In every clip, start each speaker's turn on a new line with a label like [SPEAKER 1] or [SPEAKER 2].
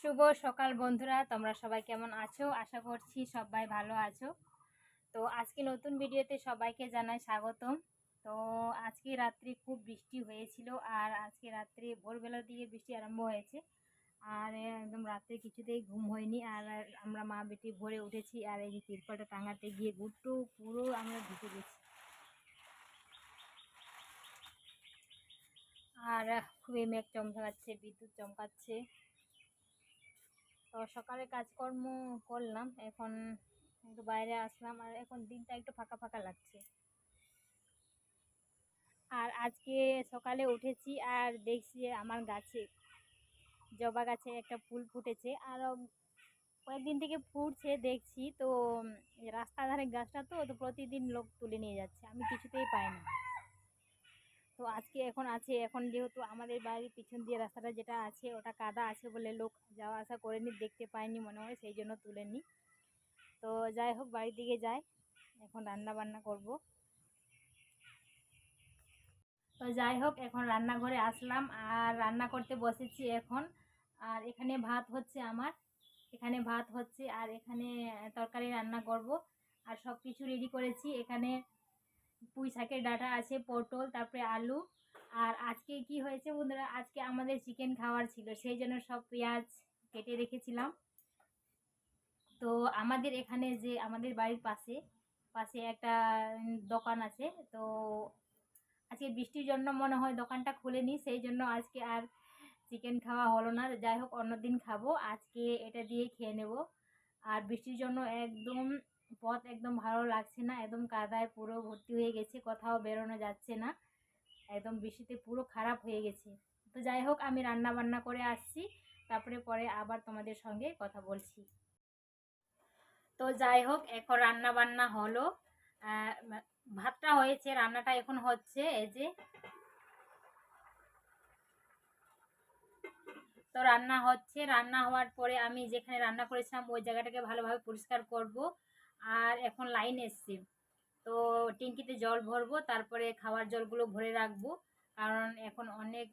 [SPEAKER 1] শুভ সকাল বন্ধুরা, তোমরা সবাই কেমন আছো? আশা করছি সবাই ভালো আছো। তো আজকে নতুন ভিডিওতে সবাইকে জানাই স্বাগতম। তো আজকে রাত্রি খুব বৃষ্টি হয়েছিল আর আজকে রাত্রে ভোরবেলার দিকে বৃষ্টি আরম্ভ হয়েছে। আর একদম রাত্রে কিছুতেই ঘুম হয়নি আর আমরা মা বেটি ভোরে উঠেছি আর এই তিরপলটা টাঙাতে গিয়ে গুট্টু পুরো আমরা ঢুকে গেছি। আর খুবই মেঘ চমকাচ্ছে, বিদ্যুৎ চমকাচ্ছে। তো সকালে কাজকর্ম করলাম, এখন একটু বাইরে আসলাম, আর এখন দিনটা একটু ফাঁকা ফাঁকা লাগছে। আর আজকে সকালে উঠেছি আর দেখছি আমার গাছে, জবা গাছে একটা ফুল ফুটেছে, আর কয়েকদিন থেকে ফুটছে দেখছি, তো রাস্তা ধারে গাছটা তো তো প্রতিদিন লোক তুলে নিয়ে যাচ্ছে, আমি কিছুতেই পাই না। তো আজকে এখন আছে, এখন যেহেতু আমাদের বাড়ির পিছন দিয়ে রাস্তাটা যেটা আছে, ওটা কাদা আছে বলে লোক যাওয়া আসা করেনি, দেখতে পায়নি মনে হয়, সেই জন্য তুলেনি। তো যাই হোক, বাড়ির দিকে যাই, এখন রান্না বান্না করব। তো যাই হোক, এখন রান্নাঘরে আসলাম, আর রান্না করতে বসেছি এখন। আর এখানে ভাত হচ্ছে আমার, এখানে ভাত হচ্ছে, আর এখানে তরকারি রান্না করব। আর সব কিছু রেডি করেছি, এখানে পুঁই শাকের ডাটা আছে, পটল, তারপরে আলু। আর আজকে কি হয়েছে বন্ধুরা? আজকে আমাদের চিকেন খাওয়ার ছিল, সেই জন্য সব পেঁয়াজ কেটে রেখেছিলাম। তো আমাদের এখানে যে, আমাদের বাড়ির পাশে পাশে একটা দোকান আছে। তো আজকে বৃষ্টির জন্য মনে হয় দোকানটা খুলেনি, সেই জন্য আজকে আর চিকেন খাওয়া হলো না। যাই হোক, অন্যদিন খাব। আজকে এটা দিয়ে খেয়ে নেব। আর বৃষ্টির জন্য একদম পথ একদম ভালো লাগছে না, একদম কাদায় পুরো ভর্তি হয়ে গেছে, কোথাও বেরোনো যাচ্ছে না, একদম বৃষ্টিতে পুরো খারাপ হয়ে গেছে। তো যাই হোক, আমি রান্না বান্না করে আসছি, তারপরে পরে আবার তোমাদের সঙ্গে কথা বলছি। তো যাই হোক, এখন রান্না বান্না হলো ভাতটা হয়েছে, রান্নাটা এখন হচ্ছে, এই যে তো রান্না হচ্ছে। রান্না হওয়ার পরে আমি যেখানে রান্না করেছিলাম, ওই জায়গাটাকে ভালোভাবে পরিষ্কার করব। আর এখন লাইন এসছে। তো ট্যাঙ্কিতে জল ভরবো, তারপরে খাওয়ার জলগুলো ভরে রাখব। কারণ এখন অনেক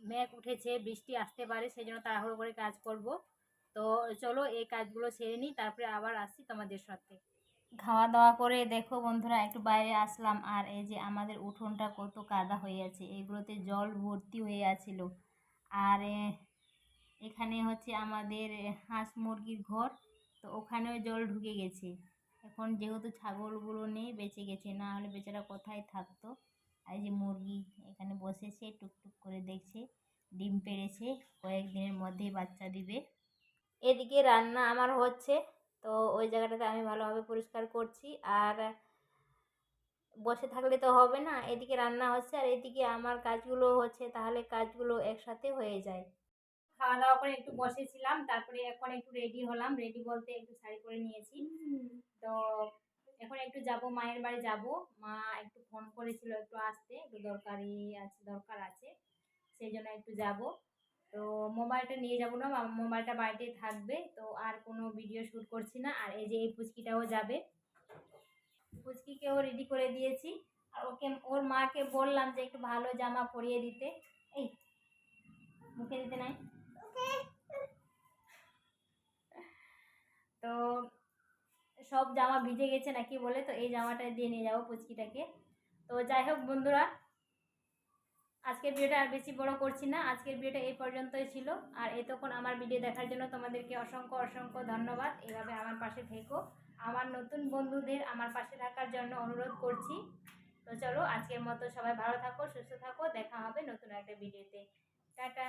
[SPEAKER 1] মেঘ উঠেছে, বৃষ্টি আসতে পারে সেই জন্য তাড়াহুড়ো করে কাজ করব। তো চলো এই কাজগুলো সেরে নিই, তারপরে আবার আসছি তোমাদের সাথে। খাওয়া দাওয়া করে দেখো বন্ধুরা, একটু বাইরে আসলাম, আর এই যে আমাদের উঠোনটা কত কাদা হয়ে আছে, এগুলোতে জল ভর্তি হয়ে আছিল। আর এখানে হচ্ছে আমাদের হাঁস মুরগির ঘর। তো ওখানেও জল ঢুকে গেছে। এখন যেহেতু ছাগলগুলো নেই, বেঁচে গেছে, না হলে বেচারা কোথায় থাকতো? আর যে মুরগি এখানে বসেছে, টুকটুক করে দেখছে, ডিম পেড়েছে, কয়েকদিনের মধ্যেই বাচ্চা দিবে। এদিকে রান্না আমার হচ্ছে, তো ওই জায়গাটাতে আমি ভালোভাবে পরিষ্কার করছি। আর বসে থাকলে তো হবে না, এদিকে রান্না হচ্ছে, আর এদিকে আমার কাজগুলো হচ্ছে, তাহলে কাজগুলো একসাথে হয়ে যায়। খাওয়া দাওয়া করে একটু বসেছিলাম, তারপরে এখন একটু রেডি হলাম। রেডি বলতে একটু শাড়ি পরে নিয়েছি। তো এখন একটু যাব, মায়ের বাড়ি যাব। মা একটু ফোন করেছিল একটু আসতে, একটু দরকারি আছে, দরকার আছে। সেই জন্য একটু যাব। তো মোবাইলটা নিয়ে যাব না মোবাইলটা বাড়িতে থাকবে। তো আর কোনো ভিডিও শ্যুট করছি না। আর এই যে এই পুচকিটাও যাবে। পুচকিকেও রেডি করে দিয়েছি। আর ওকে ওর মাকে বললাম যে একটু ভালো জামা পরিয়ে দিতে। এই মুখে দিতে নাই তো সব জামা ভিজে গেছে নাকি বলে, তো এই জামাটা দিয়ে নিয়ে যাব পুচকিটাকে। তো যাই হোক বন্ধুরা, আজকের ভিডিওটা আর বেশি বড় করছি না। আজকের ভিডিওটা এই পর্যন্তই ছিল। আর এতক্ষণ আমার ভিডিও দেখার জন্য তোমাদেরকে অসংখ্য অসংখ্য ধন্যবাদ। এভাবে আমার পাশে থেকো। আমার নতুন বন্ধুদের আমার পাশে থাকার জন্য অনুরোধ করছি। তো চলো আজকের মতো সবাই ভালো থাকো, সুস্থ থাকো। দেখা হবে নতুন একটা ভিডিওতে। টাটা।